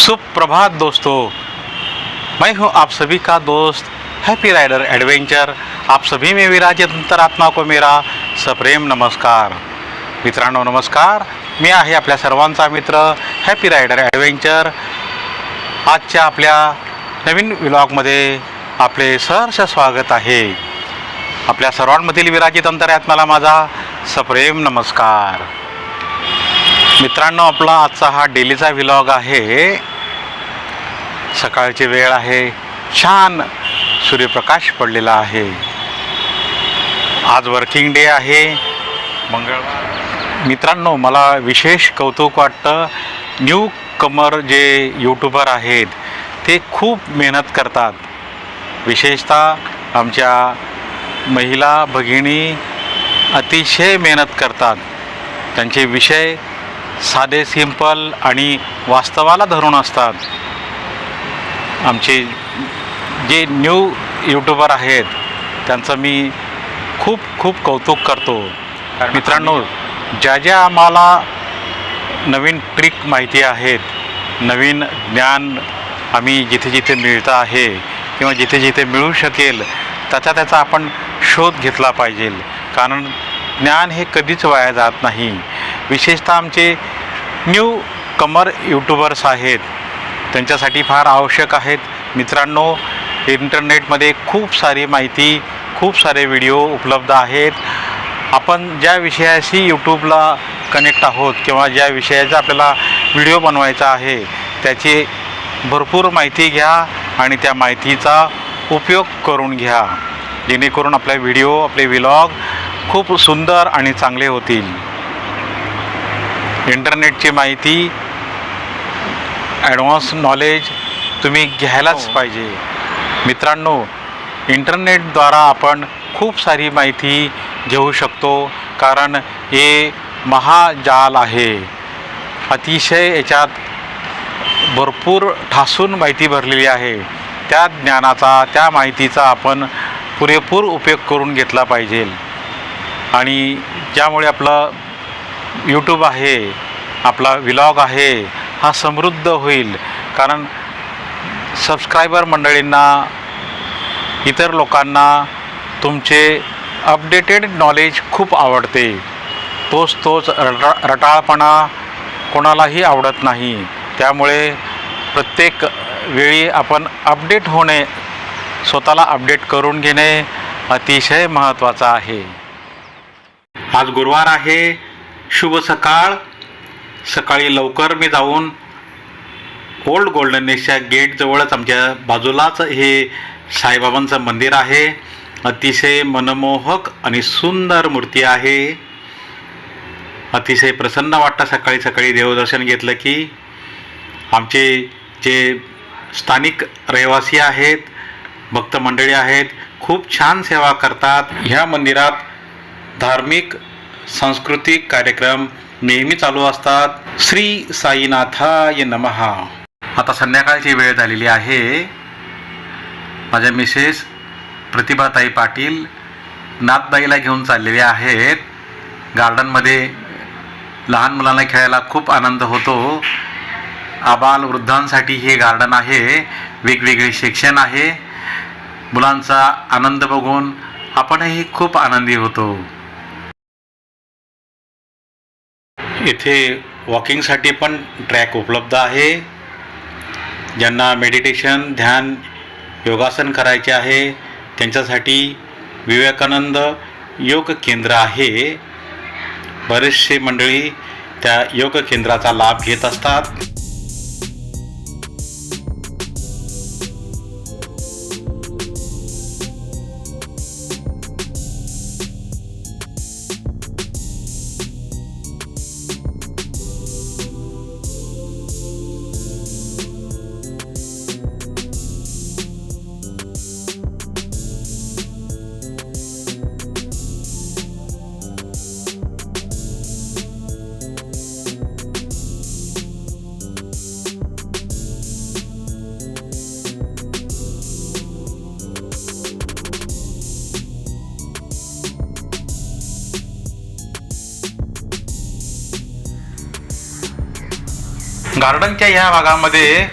सुप्रभात दोस्तों। मैं हूं आप सभी का दोस्त हैप्पी राइडर एडवेंचर आप सभी में विराजित अंतरात्मा को मेरा सप्रेम नमस्कार। मित्रांनो नमस्कार। मी आहे आपल्या सर्वांचा मित्र हॅपी रायडर ॲडव्हेंचर आजच्या आपल्या नवीन व्लॉगमध्ये आपले सहर्ष स्वागत आहे। आपल्या सर्वांमधील विराजित अंतरात्म्याला माझा सप्रेम नमस्कार। मित्रांनो आपला आजचा हा डेलीचा व्लॉग आहे सकाळची वेळ आहे. छान सूर्यप्रकाश पडलेला आहे. आज वर्किंग डे आहे. मंगळवार. मित्रांनो मला विशेष कौतुक वाटतं न्यू कमर जे यूट्यूबर आहेत ते खूप मेहनत करतात. विशेषतः आमच्या महिला भगिनी अतिशय मेहनत करतात. त्यांचे विषय साधे सिंपल आणि वास्तवाला धरून असतात. आमचे जे न्यू यूट्यूबर आहेत त्यांचं मी खूप खूप कौतुक करतो. मित्रांनो ज्या ज्या आम्हाला नवीन ट्रिक माहिती आहेत नवीन ज्ञान आम्ही जिथे जिथे मिळतं आहे किंवा जिथे जिथे मिळू शकेल त्याचा त्याचा आपण शोध घेतला पाहिजे. कारण ज्ञान हे कधीच वाया जात नाही. विशेषतः आमचे न्यू कमर यूट्यूबर्स आहेत त्यांच्यासाठी फार आवश्यक आहेत. मित्रांनो इंटरनेटमध्ये खूप सारी माहिती खूप सारे व्हिडिओ उपलब्ध आहेत. आपण ज्या विषयाशी यूट्यूबला कनेक्ट आहोत किंवा ज्या विषयाचा आपल्याला व्हिडिओ बनवायचा आहे त्याची भरपूर माहिती घ्या आणि त्या माहितीचा उपयोग करून घ्या. जेणेकरून आपले व्हिडिओ आपले व्लॉग खूप सुंदर आणि चांगले होतील. इंटरनेटची माहिती ॲडव्हान्स नॉलेज तुम्ही घ्यायलाच पाहिजे. मित्रांनो इंटरनेटद्वारा आपण खूप सारी माहिती घेऊ शकतो कारण हे महाजाल आहे. अतिशय याच्यात भरपूर ठासून माहिती भरलेली आहे. त्या ज्ञानाचा त्या माहितीचा आपण पुरेपूर उपयोग करून घेतला पाहिजे. आणि ज्यामुळे आपलं यूट्यूब आहे आपला व्लॉग आहे हा समृद्ध होईल. कारण सबस्क्रायबर मंडळींना इतर लोकांना तुमचे अपडेटेड नॉलेज खूप आवडते. तोच तोच रटा रटाळपणा कोणालाही आवडत नाही. त्यामुळे प्रत्येक वेळी आपण अपडेट होणे स्वतःला अपडेट करून घेणे अतिशय महत्त्वाचं आहे. आज गुरुवार आहे शुभ सकाळ. सकाळी लवकर मी जाऊन ओल्ड गोल्डनेसच्या गेटजवळच आमच्या बाजूलाच हे साईबाबांचं मंदिर आहे. अतिशय मनमोहक आणि सुंदर मूर्ती आहे. अतिशय प्रसन्न वाटतं सकाळी सकाळी देवदर्शन घेतलं की. आमचे जे स्थानिक रहिवासी आहेत भक्त मंडळी आहेत खूप छान सेवा करतात. ह्या मंदिरात धार्मिक सांस्कृतिक कार्यक्रम नेहमी चालू असतात. श्री साईनाथाय नमहा. आता संध्याकाळची वेळ झालेली आहे. माझ्या मिसेस प्रतिभाताई पाटील नातबाईला घेऊन चाललेले आहेत. गार्डनमध्ये लहान मुलांना खेळायला खूप आनंद होतो. आबाल वृद्धांसाठी हे गार्डन आहे. वेगवेगळे सेक्शन आहे. मुलांचा आनंद बघून आपणही खूप आनंदी होतो. इथे वॉकिंगसाठी पण ट्रॅक उपलब्ध आहे. ज्यांना मेडिटेशन ध्यान योगासन करायचे आहे त्यांच्यासाठी विवेकानंद योग केंद्र आहे. बरेचसे मंडळी त्या योग केंद्राचा लाभ घेत असतात. गार्डनच्या ह्या भागामध्ये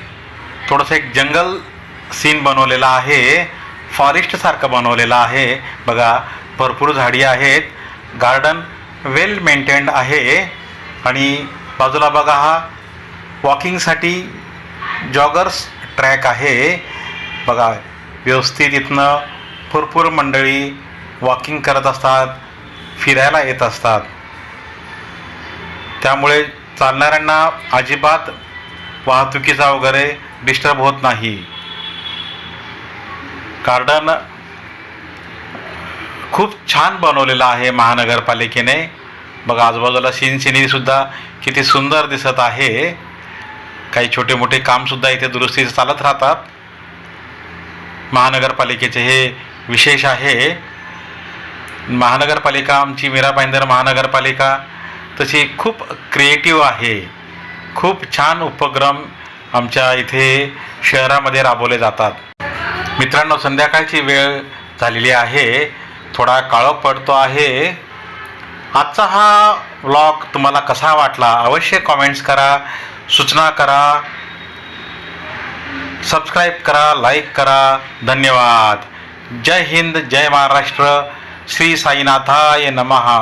थोडंसं एक जंगल सीन बनवलेला आहे. फॉरेस्टसारखं बनवलेलं आहे. बघा भरपूर झाडी आहेत. गार्डन वेल मेंटेन्ड आहे. आणि बाजूला बघा हा वॉकिंगसाठी जॉगर्स ट्रॅक आहे. बघा व्यवस्थित इथनं भरपूर मंडळी वॉकिंग करत असतात फिरायला येत असतात. त्यामुळे चालणाऱ्यांना अजिबात वाहतुकीचा वगैरे डिस्टर्ब होत नाही. गार्डन खूप छान बनवलेलं आहे महानगरपालिकेने. बघा आजूबाजूला सिनसिनीसुद्धा किती सुंदर दिसत आहे. काही छोटे मोठे कामसुद्धा इथे दुरुस्तीचे चालत राहतात. महानगरपालिकेचे हे विशेष आहे. महानगरपालिका आमची मीरा भाईंदर महानगरपालिका तशी खूप क्रिएटिव्ह आहे. खूप छान उपक्रम आमच्या इथे शहरामध्ये राबवले जातात. मित्रांनो संध्याकाळची वेळ झालेली आहे. थोडा काळोख पडतो आहे. आजचा हा व्लॉग तुम्हाला कसा वाटला? अवश्य कॉमेंट्स करा सूचना करा सबस्क्राईब करा लाईक करा. धन्यवाद. जय हिंद जय महाराष्ट्र. श्री साईनाथाय नमहा